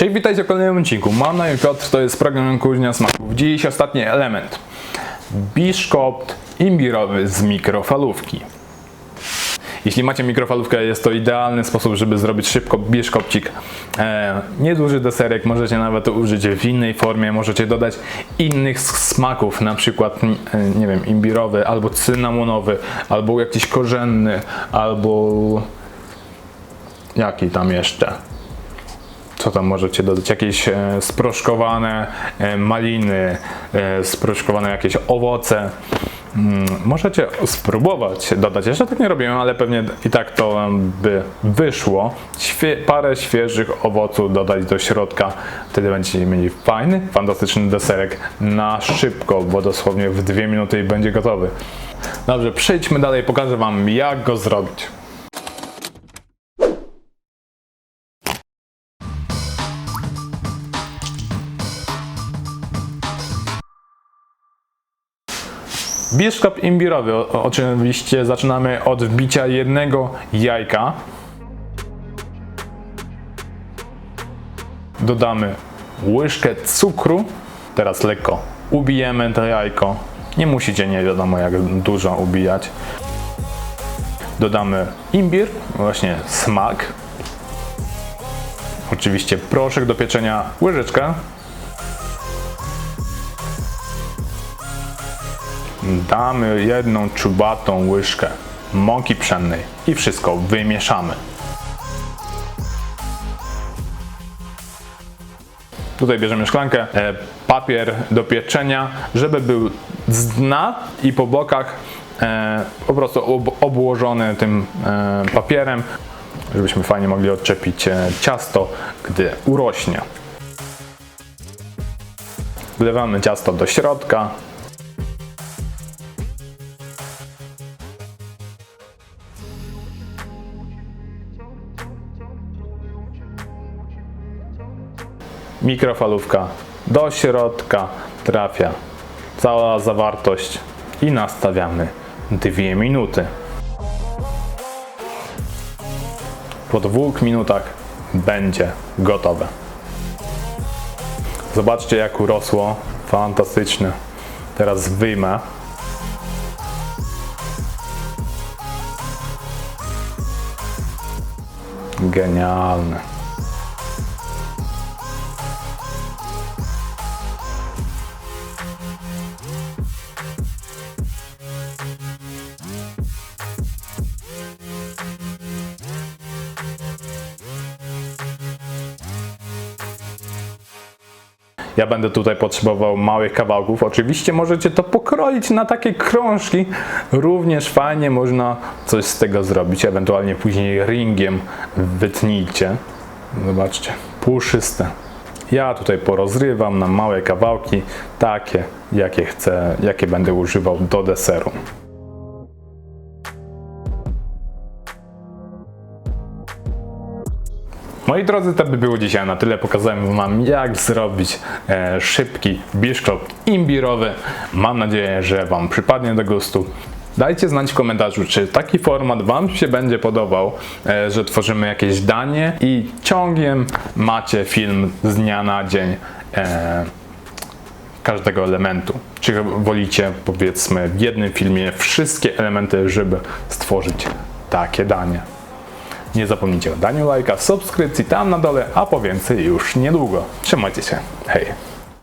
Cześć, witajcie w kolejnym odcinku. Mam na imię Piotr, to jest program Kuźnia Smaków. Dziś ostatni element. Biszkopt imbirowy z mikrofalówki. Jeśli macie mikrofalówkę, jest to idealny sposób, żeby zrobić szybko biszkopcik. E, nieduży deserek, możecie nawet użyć w innej formie, możecie dodać innych smaków, na przykład, e, nie wiem, imbirowy, albo cynamonowy, albo jakiś korzenny, albo jaki tam jeszcze. Co tam możecie dodać? Jakieś e, sproszkowane e, maliny, e, sproszkowane jakieś owoce. Mm, możecie spróbować dodać. Jeszcze tak nie robiłem, ale pewnie i tak to by wyszło. Świe parę świeżych owoców dodać do środka. Wtedy będziecie mieli fajny, fantastyczny deserek na szybko, bo dosłownie w dwie minuty będzie gotowy. Dobrze, przejdźmy dalej, pokażę wam jak go zrobić. Biszkop imbirowy. O, oczywiście zaczynamy od wbicia jednego jajka. Dodamy łyżkę cukru. Teraz lekko ubijemy to jajko. Nie musicie nie wiadomo jak dużo ubijać. Dodamy imbir, właśnie smak. Oczywiście proszek do pieczenia, łyżeczkę. Damy jedną czubatą łyżkę mąki pszennej i wszystko wymieszamy. Tutaj bierzemy szklankę, e, papier do pieczenia, żeby był z dna i po bokach e, po prostu ob, obłożony tym e, papierem, żebyśmy fajnie mogli odczepić ciasto, gdy urośnie. Wlewamy ciasto do środka, mikrofalówka do środka trafia cała zawartość i nastawiamy dwie minuty. Po dwóch minutach będzie gotowe. Zobaczcie jak urosło, fantastyczne. Teraz wyjmę. Genialne. Ja będę tutaj potrzebował małych kawałków. Oczywiście możecie to pokroić na takie krążki. Również fajnie można coś z tego zrobić. Ewentualnie później ringiem wytnijcie. Zobaczcie, puszyste. Ja tutaj porozrywam na małe kawałki, takie jakie chcę, jakie będę używał do deseru. Moi drodzy, to by było dzisiaj na tyle. Pokazałem Wam, jak zrobić e, szybki biszkopt imbirowy. Mam nadzieję, że Wam przypadnie do gustu. Dajcie znać w komentarzu, czy taki format Wam się będzie podobał, e, że tworzymy jakieś danie i ciągiem macie film z dnia na dzień e, każdego elementu. Czy wolicie, powiedzmy, w jednym filmie wszystkie elementy, żeby stworzyć takie danie. Nie zapomnijcie o daniu lajka, subskrypcji tam na dole, a po więcej już niedługo. Trzymajcie się. Hej!